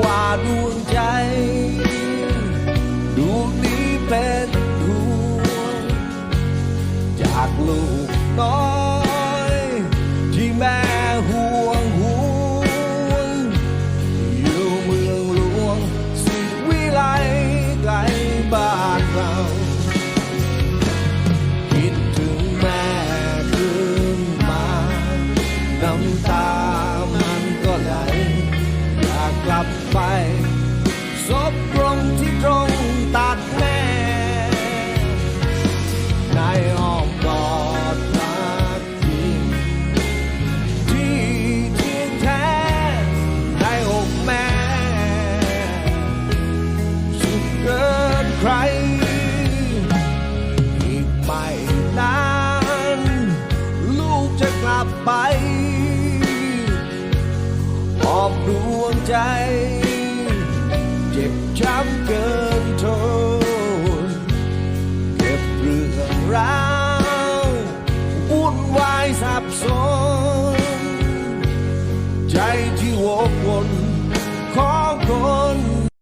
ว่าดวงใจดวงนี้เป็นห่วงจากลูก บไป ออกดวงใจ เจ็บช้ำเกินทนเก็บเรื่องราววุ่นวายสับสน ใจที่วกวนขอคน